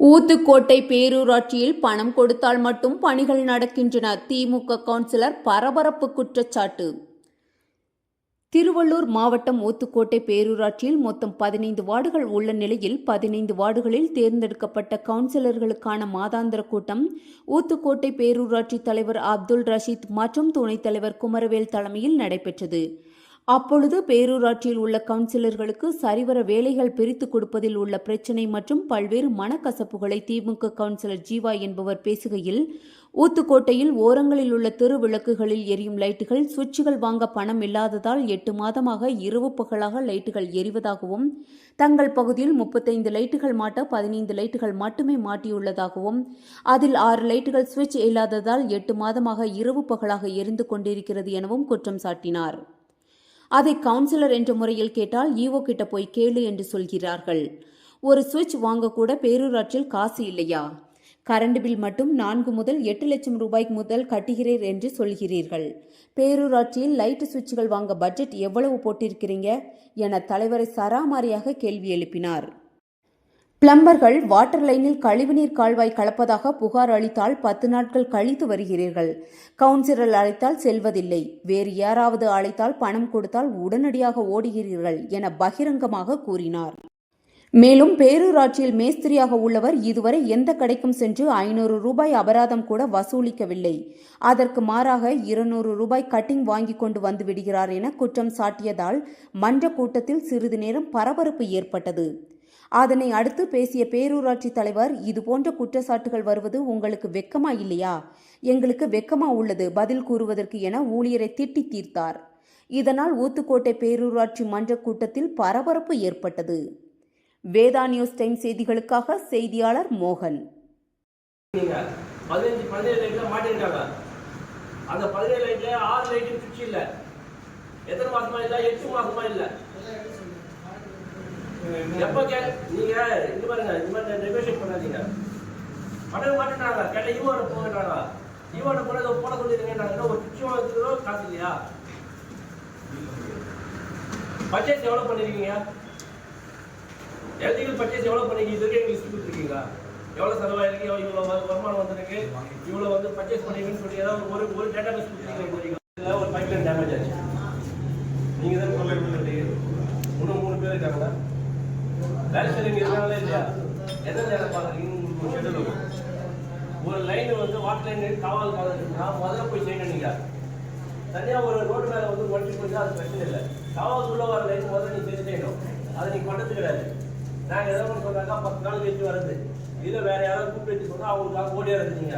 ஊத்துக்கோட்டை பேரூராட்சியில் பணம் கொடுத்தால் மட்டும் பணிகள் நடக்கின்றன திமுக கவுன்சிலர் பரபரப்பு குற்றச்சாட்டு. திருவள்ளூர் மாவட்டம் ஊத்துக்கோட்டை பேரூராட்சியில் மொத்தம் பதினைந்து வார்டுகள் உள்ள நிலையில் பதினைந்து வார்டுகளில் தேர்ந்தெடுக்கப்பட்ட கவுன்சிலர்களுக்கான மாதாந்திர கூட்டம் ஊத்துக்கோட்டை பேரூராட்சி தலைவர் அப்துல் ரஷீத் மற்றும் துணைத் தலைவர் குமரவேல் தலைமையில் நடைபெற்றது. அப்பொழுது பேரூராட்சியில் உள்ள கவுன்சிலர்களுக்கு சரிவர வேலைகள் பிரித்து கொடுப்பதில் உள்ள பிரச்சினை மற்றும் பல்வேறு மனக்கசப்புகளை திமுக கவுன்சிலர் ஜீவா என்பவர் பேசுகையில் ஊத்துக்கோட்டையில் ஓரங்களில் உள்ள தெரு விளக்குகளில் எரியும் லைட்டுகள் சுவிட்சுகள் வாங்க பணம் இல்லாததால் எட்டு மாதமாக இரவு பகலாக லைட்டுகள் எரிவதாகவும் தங்கள் பகுதியில் முப்பத்தைந்து லைட்டுகள் மாட்ட பதினைந்து லைட்டுகள் மட்டுமே மாட்டியுள்ளதாகவும் அதில் ஆறு லைட்டுகள் சுவிட்ச் இல்லாததால் எட்டு மாதமாக இரவு பகலாக எரிந்து கொண்டிருக்கிறது எனவும் குற்றம் சாட்டினார். அதை கவுன்சிலர் என்ற முறையில் கேட்டால் ஈவோ கிட்ட போய் கேளு என்று சொல்கிறார்கள். ஒரு சுவிட்ச் வாங்க கூட பேரூராட்சியில் காசு இல்லையா? கரண்ட் பில் மட்டும் நான்கு முதல் எட்டு லட்சம் ரூபாய் முதல் கட்டுகிறீர் என்று சொல்கிறீர்கள். பேரூராட்சியில் லைட் சுவிட்சுகள் வாங்க பட்ஜெட் எவ்வளவு போட்டிருக்கிறீங்க? என தலைவரை சராமாரியாக கேள்வி எழுப்பினார். பிளம்பர்கள் வாட்டர் லைனில் கழிவுநீர் கால்வாய் கலப்பதாக புகார் அளித்தால் பத்து நாட்கள் கழித்து வருகிறீர்கள். கவுன்சிலர் அழைத்தால் செல்வதில்லை. வேறு யாராவது அழைத்தால் பணம் கொடுத்தால் உடனடியாக ஓடுகிறீர்கள் என பகிரங்கமாக கூறினார். மேலும் பேரூராட்சியில் மேஸ்திரியாக உள்ளவர் இதுவரை எந்த கடைக்கும் சென்று ஐநூறு ரூபாய் அபராதம் கூட வசூலிக்கவில்லை. அதற்கு மாறாக இருநூறு ரூபாய் கட்டிங் வாங்கி கொண்டு வந்து விடுகிறார் என குற்றம் சாட்டியதால் மன்ற கூட்டத்தில் சிறிது நேரம் பரபரப்பு ஏற்பட்டது. அதனை அடுத்து பேசிய பேரூராட்சி தலைவர் இதுபோன்ற குற்றச்சாட்டுகள் வருவது உங்களுக்கு வெக்கமா இல்லையா? எங்களுக்கு வெக்கமா உள்ளது பதில் கூறுவதற்கு என ஊழியரை திட்டி தீர்த்தார். இதனால் ஊத்துக்கோட்டை பேரூராட்சி மன்ற கூட்டத்தில் பரபரப்பு ஏற்பட்டது. வேதா நியூஸ் டைம் செய்திகளுக்காக செய்தியாளர் மோகன். பதினஞ்சு பதினேழு லைட்ல மாட்டிருக்காங்க. அந்த பதினேழு லைட்ல ஆறு லைட்டு சுவிட்ச் இல்ல. எத்தனை மாசமா இல்ல? எட்டு மாசமா இல்ல? எப்போ கே நீங்கள் இது பாருங்க இது மாதிரி நெகோஷியேட் பண்ணாதீங்க. பணம் மாட்டிட்டாங்க கேட்ட ஈவோட போகிறாங்க ஈவோட போட இதை போட சொல்லிருக்கேன் ஒரு சுவிட்ச் வாங்குறதோ காசு இல்லையா? பட்ஜெட் எவ்வளோ பண்ணிருக்கீங்க? எலக்ட்ரிக்கல் பர்ச்சேஸ் எவ்வளோ பண்ணிருக்கீங்க? இது வரைக்கும் லிஸ்ட் கொடுத்துருக்கீங்களா? எவ்வளோ செலவாயிருக்கு? எவ்வளோ இவ்வளோ வருமானம் வந்திருக்கு? இவ்வளோ வந்து பர்ச்சேஸ் பண்ணுவீங்கன்னு சொல்லி ஏதாவது ஒரு ஒரு டேட்டா பேஸ் கொடுத்துருக்கீங்க ஒரு பைப் லைன் டேமேஜ் ஆச்சு. நீங்கள் தான் கொள்ளை கொடுத்துருக்கீங்க மூணு பேர் இருக்காங்களா? வேலை செய்றவங்க இருக்காங்களா இல்லையா நேரம் பாக்குறீங்க உங்களுக்கு ஒரு இருக்கும். ஒரு லைன் வந்து வாட்டர் லைன் காவல் காலத்துக்குன்னா முதல்ல போய் செய்யணும் தனியா ஒரு ரோடு மேல வந்து ஒட்டி போய் அது பிரச்சனை இல்லை. காவல்குள்ள வர லைன் முதல்ல நீ செஞ்சு செய்யணும். அதை நீ பண்ணது கிடையாது. நாங்க எதை ஒன்று சொன்னாக்கா பத்து நாள் கழிச்சு வருது இதுல வேற யாராவது கூப்பிட்டு வச்சு அவங்களுக்காக ஓடியா இருந்தீங்க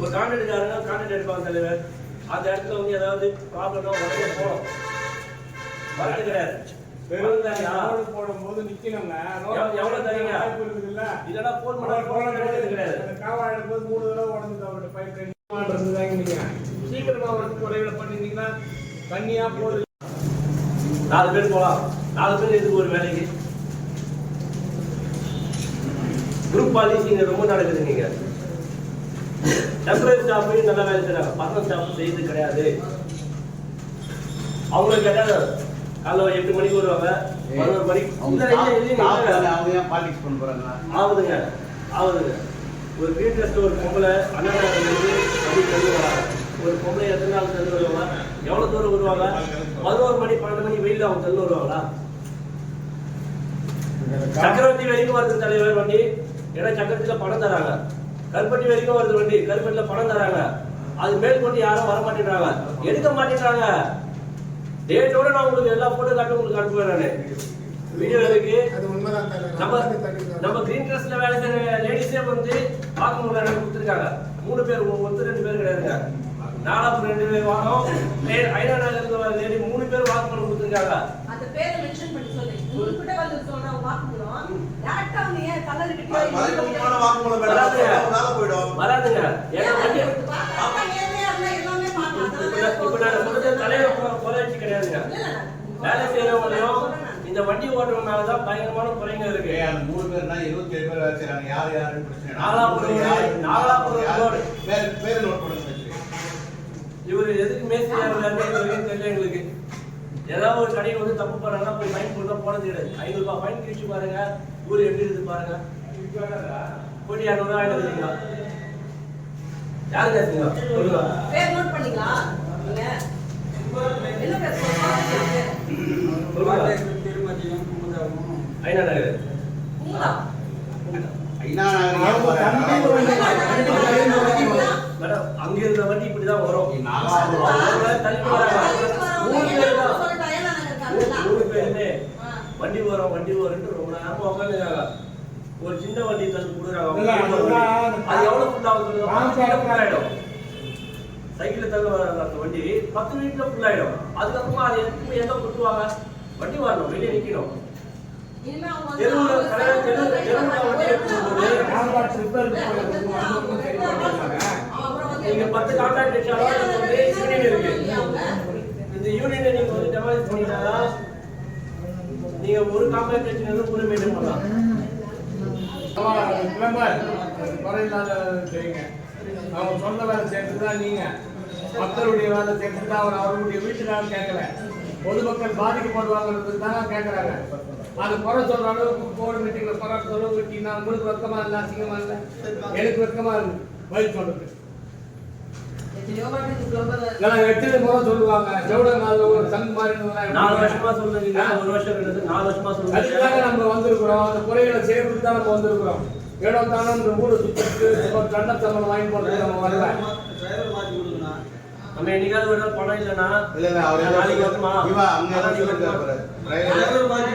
ஒரு கான்ட்ராக்ட் யாருன்னா கான்ட்ராக்ட் எடுப்பாங்க தலைவர். அந்த இடத்துல வந்து ஏதாவது ப்ராப்ளம்னா உடனே போகணும். வரது கிடையாது. வெறும் போடும்போது நிக்கணுங்க. எவ்வ- எவ்வளவு தரீங்க? இல்லைன்னா ஃபோன் பண்ணா போடுறது கிடையாது. கிடையாது எடுக்கும்போது மூணு தடவை உடைஞ்சுது அவருடைய நீங்க. சீக்கிரமா ஒரு முறையில பண்ணிருந்தீங்கன்னா தண்ணியா போகுது. நாலு பேர் போலாம் நாலு பேர் எதுக்கு ஒரு வேலைக்கு? குரூப் பாலிசி ரொம்ப நடக்குது நீங்க. டெம்பரரி ஸ்டாஃப் நல்ல வேலை செய்றாங்க பர்சனல் ஸ்டாஃப் செய்யறது கிடையாது. அவங்களுக்கு கேட்டா காலைல எட்டு மணிக்கு வருவாங்க. பதினோரு மணிக்கு. politics பண்ண போறாங்க? ஆகுதுங்க ஆகுதுங்க. ஒரு டெஸ்ட் ஒரு பொம்பளை அண்ணன் இருந்து அப்படி தள்ளி வராங்க ஒரு பொம்பளை எத்தனை நாள் தள்ளி வருவாங்க? எவ்வளவு தூரம் வருவாங்க? பதினோரு மணி பன்னெண்டு மணி வெயில அவங்க தள்ளி வருவாங்களா? சக்கரவர்த்தி வரைக்கும் வருது தலைவர் வண்டி ஏன்னா சக்கரத்துல பணம் தராங்க. கருப்பட்டி வரைக்கும் வருது வண்டி. கருப்பட்டில பணம் தராங்க. அது மேல் கொண்டு யாரும் வர மாட்டேங்கிறாங்க எடுக்க மாட்டேங்கிறாங்க டேட்டோட நான் உங்களுக்கு எல்லா போட்டோ காட்டி உங்களுக்கு அனுப்புவேன் நானு. வீடியோ இருக்கு அது உண்மைதான் தலைவர். நம்ம நம்ம கிரீன் ட்ரெஸ்ல வேலை செய்யற லேடிஸே வந்து வாக்குமூலம் எனக்கு கொடுத்துருக்காங்க. மூணு பேர் ஒருத்தர் ரெண்டு பேர் கிடையாதுங்க. நாலாப்பு ரெண்டு பேர் வாரம் ஐநா இருந்த லேடி மூணு பேர் வாக்குமூலம் கொடுத்துருக்காங்க. அந்த பேரை மென்ஷன் பண்ணி சொல்லு. உங்ககிட்ட வந்து சொல்ற வாக்குமூலம். டேரக்டா வராதுங்க. ஏன்னா வண்டி இப்ப நான் சொல்றது தலைவர் கிடையாதுங்க. வேலை செய்யறவங்களையும் இந்த வண்டி ஓட்டுறவங்களாலதான் பயங்கரமான குறைங்க இருக்கு. மூணு பேர்னா இருபத்தி ஏழு பேர் வேலை செய்றாங்க. யார் யாருன்னு பிரச்சனை. நாலாபுரம் யாரு- நாலாபுரம். பேர் பேர் நோட் பண்ணுங்க. இவரு எதுக்கு தெரியல எங்களுக்கு. ஏதாவது ஒரு கடையில் வந்து தப்பு பண்ணாங்கன்னா போய் ஃபைன் போட்டு போனது கிடையாது ஐநூறுபா ஃபைன் கிழிச்சு பாருங்க. ஊர் எப்படி இருக்குது பாருங்க? போட்டி இரநூறுவா வாங்கிட்டு வந்துருக்கீங்களா யாரு கேட்டீங்க சொல்லுங்க. பேர் நோட் பண்ணிக்கலாம் நீங்க என்ன பேர் சொல்லுங்க. சொல்லுங்க ஐநா நகர் உங்களா? ஐநா நகர் ஏன் போறாங்க? மேடம் அங்க இருந்த வண்டி இப்படிதான் வரும். தள்ளி மூணு பேருமே வண்டி வரும் வண்டி வரும்னு ரொம்ப நேரமா உட்காந்துருக்காங்க ஒரு சின்ன வண்டி தந்து கொடுக்குறாங்க அது எவ்வளவு ஃபுல் ஆகுது ஆமா, பத்து ஆமா. ஃபுல் ஆயிடும். சைக்கிள் தள்ள வராங்க அந்த வண்டி. பத்து மினிட்ல ஃபுல் ஆயிடும். அதுக்கப்புறமா அது எப்பவுமே எங்க கொடுத்துவாங்க வண்டி வரணும் வெளியே நிக்கணும். பண்ணிட்டாங்க நீங்க பத்து கான்ட்ராக்ட் இருக்கு. இந்த யூனியனை நீங்க வந்து டெபாசிட் பண்ணிட்டா நீங்க ஒரு கான்ட்ராக்ட் வச்சுனாலும் ஒரு மெயின்டைன் பண்ணலாம் பிளம்பர் குறையில்லாத செய்யுங்க. அவங்க சொந்த வேலை செய்யறது தான் நீங்க. மக்களுடைய வேலை செய்யறது தான் அவர் அவருடைய வீட்டுக்காரர் கேட்கல. பொதுமக்கள் பாதிக்கப்படுவாங்கிறது தான் கேட்கறாங்க. அது குறை சொல்ற அளவுக்கு போர்டு மீட்டிங்ல குறை சொல்ல விட்டீங்கன்னா உங்களுக்கு வெக்கமா இல்லை அசிங்கமா இல்லை? எனக்கு வெக்கமா இருக்கு. பதில் சொல்றது எட்டு முறை சொல்லுவாங்க. செவிட நாள் ஒரு சங்கு மாதிரி நாலு வருஷமா சொல்றீங்க. ஒரு வருஷம் நாலு வருஷமா அதுக்காக சொல்றீங்க நம்ம வந்திருக்கிறோம். அந்த குறைகளை செய்யறதுக்கு தான் நம்ம வந்திருக்கிறோம். ஏடோ தானோ இந்த ஊரை சுத்திட்டு ஒரு கண்ட சம்பளம் வாங்கி போட்டு நம்ம வரல. நம்ம என்னைக்காவது ஒரு நாள் பணம் இல்லைன்னா இல்ல இல்ல அவர் நாளைக்கு? வருமா இவன் அங்க நாளைக்கு சொல்லிருக்காரு வருமா? பாரு.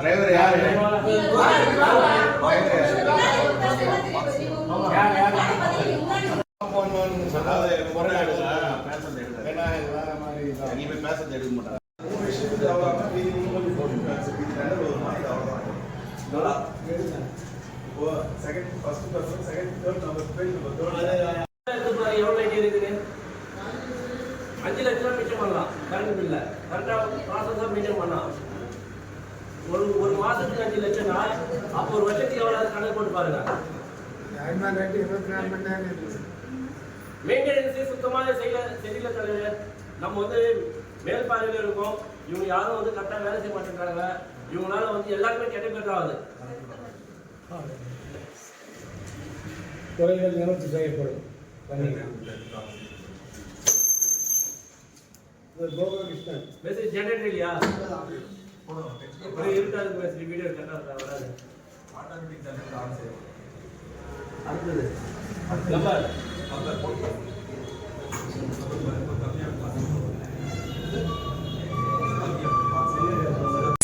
டிரைவர் டிரைவர் யாரு? யார், யார்? அதாவது முறையாடுதா? பேசுறது எடுத்தாரு. ஏன்னா இது வேற மாதிரி தான். இனிமே பேசுறது எடுக்க மாட்டாங்க எடுத்து பாருங்க, எவ்வளவு ஐடியா இருக்குது? அஞ்சு லட்ச ரூபா மிச்சம் பண்ணலாம். கரண்ட் பில்ல கரெக்டா ப்ராசஸா மெயின்டைன் பண்ணலாம். ஒரு ஒரு மாசத்துக்கு அஞ்சு லட்சம்னா அப்போ ஒரு வருஷத்துக்கு எவ்வளவு கணக்கு போட்டு பாருங்க. மெயின்டெனன்ஸே சுத்தமாக செய்யல சரியில்லை தலைவர் நம்ம வந்து மேல் பார்வையில் இருக்கோம். இவங்க யாரும் வந்து கரெக்டாக வேலை செய்ய மாட்டேங்கிறாங்க இவங்களால வந்து எல்லாருமே கெட்ட பேர் ஆகுது குறைகள் நிவர்த்தி செய்யப்படும் கோகுலகிருஷ்ணன் மெசேஜ் ஜெனரேட்டர் இல்லையா? இருக்காது மெசேஜ் வீடியோ கரெக்டாக வராது. அடுத்தது. நம்பர்.